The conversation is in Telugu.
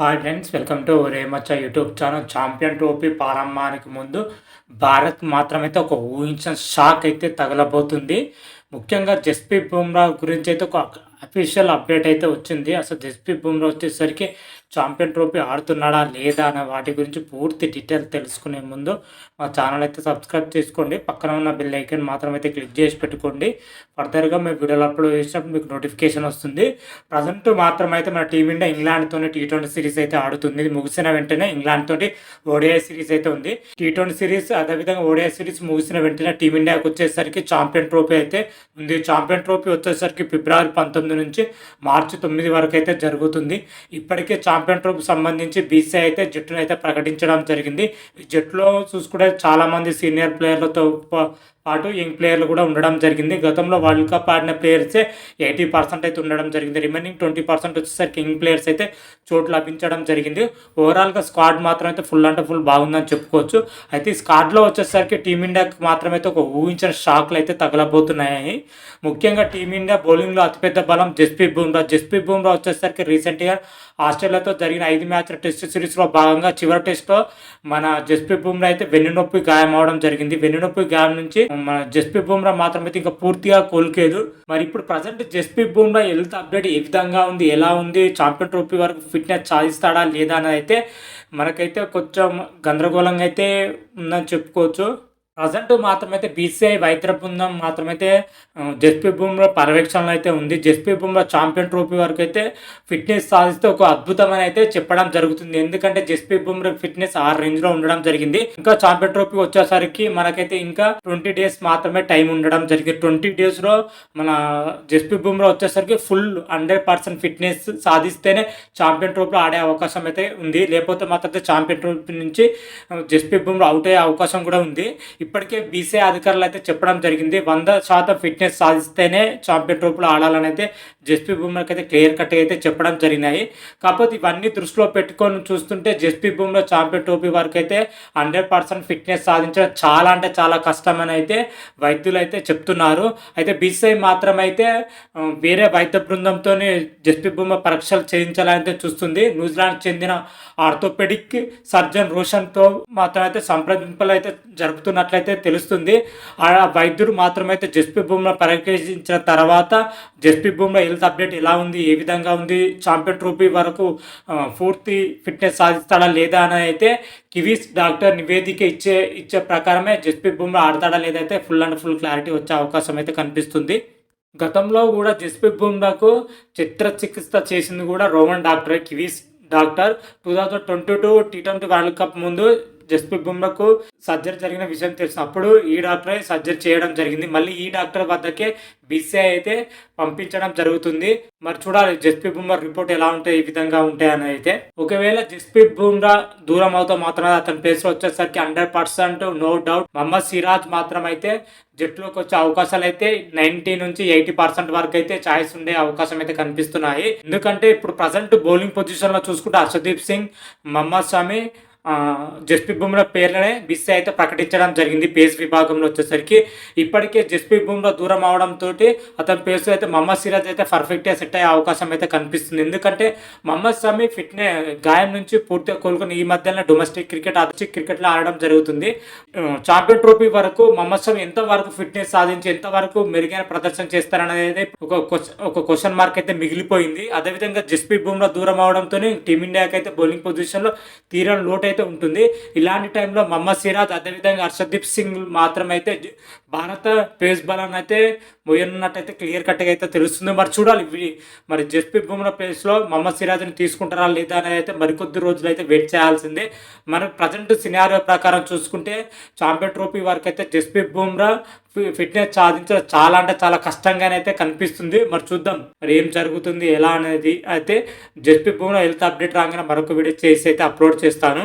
హాయ్ ఫ్రెండ్స్ వెల్కమ్ టు రేమచ్చ యూట్యూబ్ ఛానల్ ఛాంపియన్ ట్రోఫీ ప్రారంభానికి ముందు భారత్ మాత్రమైతే ఒక ఊహించిన షాక్ అయితే తగలబోతుంది. ముఖ్యంగా జస్ప్రీత్ బుమ్రా గురించి అయితే ఒక అఫీషియల్ అప్డేట్ అయితే వచ్చింది. అసలు జస్ప్రీత్ బుమ్రా వచ్చేసరికి ఛాంపియన్ ట్రోఫీ ఆడుతున్నాడా లేదా అనే వాటి గురించి పూర్తి డీటెయిల్ తెలుసుకునే ముందు మా ఛానల్ అయితే సబ్స్క్రైబ్ చేసుకోండి. పక్కన ఉన్న బెల్ ఐకన్ మాత్రం అయితే క్లిక్ చేసి పెట్టుకోండి. ఫర్దర్గా మేము వీడియోలు అప్లోడ్ చేసినప్పుడు మీకు నోటిఫికేషన్ వస్తుంది. ప్రజెంట్ మాత్రం అయితే మన టీమిండియా ఇంగ్లాండ్తోనే టీ ట్వంటీ సిరీస్ అయితే ఆడుతుంది. ఇది ముగిసిన వెంటనే ఇంగ్లాండ్ తోటి ఓడిఐ సిరీస్ అయితే ఉంది. టీ ట్వంటీ సిరీస్ అదేవిధంగా ఓడిఐ సిరీస్ ముగిసిన వెంటనే టీమిండియాకి వచ్చేసరికి ఛాంపియన్ ట్రోఫీ అయితే ఉంది. ఛాంపియన్ ట్రోఫీ వచ్చేసరికి ఫిబ్రవరి పంతొమ్మిది నుంచి మార్చి తొమ్మిది వరకు అయితే జరుగుతుంది. ఇప్పటికే ఛాంపియన్ ట్రోఫ్ సంబంధించి బీసీఐ అయితే జట్టును అయితే ప్రకటించడం జరిగింది. ఈ జట్టులో చూసుకుంటే చాలామంది సీనియర్ ప్లేయర్లతో పాటు యంగ్ ప్లేయర్లు కూడా ఉండడం జరిగింది. గతంలో వరల్డ్ కప్ ఆడిన ప్లేయర్సే ఎయిటీ పర్సెంట్ అయితే ఉండడం జరిగింది. రిమైనింగ్ ట్వంటీ పర్సెంట్ వచ్చేసరికి యంగ్ ప్లేయర్స్ అయితే చోటు లభించడం జరిగింది. ఓవరాల్గా స్క్వాడ్ మాత్రం అయితే ఫుల్ అంటే ఫుల్ బాగుందని చెప్పుకోవచ్చు. అయితే ఈ స్క్వాడ్లో వచ్చేసరికి టీమిండియాకి మాత్రమైతే ఒక ఊహించిన షాక్లు అయితే తగలబోతున్నాయి. ముఖ్యంగా టీమిండియా బౌలింగ్లో అతిపెద్ద బలం జస్ప్రీత్ బుమ్రా. జస్ప్రీత్ బుమ్రా వచ్చేసరికి రీసెంట్గా ఆస్ట్రేలియాతో జరిగిన ఐదు మ్యాచ్ల టెస్ట్ సిరీస్లో భాగంగా చివరి టెస్ట్లో మన జస్ప్రీత్ బుమ్రా అయితే వెన్నునొప్పి గాయం అవడం జరిగింది. వెన్నునొప్పి గాయం నుంచి మన జస్ప్రీత్ బుమ్రా మాత్రం అయితే ఇంకా పూర్తిగా కోలుకేదు మరి ఇప్పుడు present Jasprit Bumrah health update ఏ విధంగా ఉంది? ఎలా ఉంది? ఛాంపియన్ ట్రోఫీ వరకు ఫిట్నెస్ సాధిస్తాడా లేదా అనేది అయితే మనకైతే కొంచెం గందరగోళంగా అయితే ఉందని చెప్పుకోవచ్చు. ప్రజెంట్ మాత్రమైతే బీసీఐ వైద్య బృందం మాత్రమైతే జస్పీ బుమ్రా పర్యవేక్షణలో అయితే ఉంది. జస్పీ బుమ్రా ఛాంపియన్ ట్రోఫీ వరకు అయితే ఫిట్నెస్ సాధిస్తే ఒక అద్భుతమని అయితే చెప్పడం జరుగుతుంది. ఎందుకంటే జస్పీ బుమ్రా ఫిట్నెస్ ఆ రేంజ్లో ఉండడం జరిగింది. ఇంకా ఛాంపియన్ ట్రోఫీ వచ్చేసరికి మనకైతే ఇంకా ట్వంటీ డేస్ మాత్రమే టైం ఉండడం జరిగింది. ట్వంటీ డేస్లో మన జస్పీ బుమ్రా వచ్చేసరికి ఫుల్ హండ్రెడ్ పర్సెంట్ ఫిట్నెస్ సాధిస్తేనే ఛాంపియన్ ట్రోఫీలో ఆడే అవకాశం అయితే ఉంది. లేకపోతే మాత్రం ఛాంపియన్ ట్రోఫీ నుంచి జస్పీ బుమ్రా అవుట్ అయ్యే అవకాశం కూడా ఉంది. ఇప్పటికే బీసీఐ అధికారులు అయితే చెప్పడం జరిగింది. వంద శాతం ఫిట్నెస్ సాధిస్తేనే ఛాంపియన్ ట్రోఫీలో ఆడాలని అయితే జస్పీ బుమ్రాకి అయితే క్లియర్ కట్ అయితే చెప్పడం జరిగినాయి. కాకపోతే ఇవన్నీ దృష్టిలో పెట్టుకొని చూస్తుంటే జస్పీ బుమ్రా ఛాంపియన్ ట్రోఫీ వరకు అయితే హండ్రెడ్ పర్సెంట్ ఫిట్నెస్ సాధించడం చాలా అంటే చాలా కష్టమని అయితే వైద్యులు అయితే చెప్తున్నారు. అయితే బీసీఐ మాత్రం అయితే వేరే వైద్య బృందంతో జస్పీ బుమ్రా పరీక్షలు చేయించాలని అయితే చూస్తుంది. న్యూజిలాండ్ చెందిన ఆర్థోపెడిక్ సర్జన్ రోషన్తో మాత్రం అయితే సంప్రదింపులు అయితే జరుపుతున్నట్లు చూసినట్లయితే తెలుస్తుంది. ఆ వైద్యుడు మాత్రమైతే జస్పీ బుమ్రా పరీక్షించిన తర్వాత జస్పీ బుమ్రా హెల్త్ అప్డేట్ ఎలా ఉంది ఏ విధంగా ఉంది ఛాంపియన్ ట్రోఫీ వరకు పూర్తి ఫిట్నెస్ సాధిస్తాడా లేదా అని అయితే కివీస్ డాక్టర్ నివేదిక ఇచ్చే ఇచ్చే ప్రకారమే జస్ప్రీత్ బుమ్రా ఆడతాడా లేదైతే ఫుల్ అండ్ ఫుల్ క్లారిటీ వచ్చే అవకాశం అయితే కనిపిస్తుంది. గతంలో కూడా జస్ప్రీత్ బుమ్రాకు చిత్ర చికిత్స చేసింది కూడా Roman doctor Kiwis doctor. Two thousand twenty two T twenty world cup ముందు జస్ప్రీత్ బుమ్రాకు సర్జరీ జరిగిన విషయం తెలుసు. అప్పుడు ఈ డాక్టరే సర్జరీ చేయడం జరిగింది. మళ్ళీ ఈ డాక్టర్ వద్దకే బీసీఐ అయితే పంపించడం జరుగుతుంది. మరి చూడాలి జస్ప్రీత్ బుమ్రా రిపోర్ట్ ఎలా ఉంటాయి ఈ విధంగా ఉంటాయని అయితే. ఒకవేళ జస్ప్రీత్ బుమ్రా దూరం అవుతా మాత్రమే అతని ప్లేస్లో వచ్చేసరికి hundred percent no doubt. Mohammed Siraj మాత్రం అయితే జట్టులోకి వచ్చే అవకాశాలు అయితే నైన్టీ నుంచి ఎయిటీ పర్సెంట్ వరకు అయితే ఛాయిస్ ఉండే అవకాశం అయితే కనిపిస్తున్నాయి. ఎందుకంటే ఇప్పుడు ప్రజెంట్ బౌలింగ్ పొజిషన్లో చూసుకుంటే అర్షదీప్ సింగ్ మహమ్మద్ షమి జస్ప్రీత్ బుమ్రా పేర్లనే బిస్సీ అయితే ప్రకటించడం జరిగింది. పేస్ విభాగంలో వచ్చేసరికి ఇప్పటికే జస్ప్రీత్ బుమ్రా దూరం అవడంతో అతని పేస్ అయితే మహమ్మద్ సిరాజ్ అయితే పర్ఫెక్ట్గా సెట్ అయ్యే అవకాశం అయితే కనిపిస్తుంది. ఎందుకంటే మహమ్మద్ షమి ఫిట్నే గాయం నుంచి పూర్తిగా కోలుకుని ఈ మధ్యన డొమెస్టిక్ క్రికెట్ అదర్చిక్ క్రికెట్లో ఆడడం జరుగుతుంది. ఛాంపియన్ ట్రోఫీ వరకు మహమ్మద్ షమి ఎంతవరకు ఫిట్నెస్ సాధించి ఎంతవరకు మెరుగైన ప్రదర్శన చేస్తారనేది ఒక ఒక క్వశ్చన్ మార్క్ అయితే మిగిలిపోయింది. అదేవిధంగా జస్ప్రీత్ బుమ్రా దూరం అవడంతో టీమిండియాకి అయితే బౌలింగ్ పొజిషన్లో తీరని లోటు అయితే ఉంటుంది ఇలాంటి టైంలో మహమ్మద్ సిరాజ్ అదేవిధంగా హర్షదీప్ సింగ్ మాత్రం అయితే భారత పేస్ బలాన్ని అయితే మొయ్యనున్నట్టయితే క్లియర్ కట్గా అయితే తెలుస్తుంది. మరి చూడాలి మరి జస్ప్రీత్ బుమ్రా ప్లేస్లో మహమ్మద్ సిరాజ్ని తీసుకుంటారా లేదా అనేది అయితే మరికొద్ది రోజులు అయితే వెయిట్ చేయాల్సిందే. మనకు ప్రజెంట్ సినారియో ప్రకారం చూసుకుంటే ఛాంపియన్ ట్రోఫీ వరకు అయితే జస్ప్రీత్ బుమ్రా ఫిట్నెస్ సాధించడం చాలా అంటే చాలా కష్టంగానే అయితే కనిపిస్తుంది. మరి చూద్దాం మరి ఏం జరుగుతుంది ఎలా అనేది. అయితే జస్ప్రీత్ బుమ్రా హెల్త్ అప్డేట్ రాగానే మరొక వీడియో చేసి అయితే అప్లోడ్ చేస్తాను.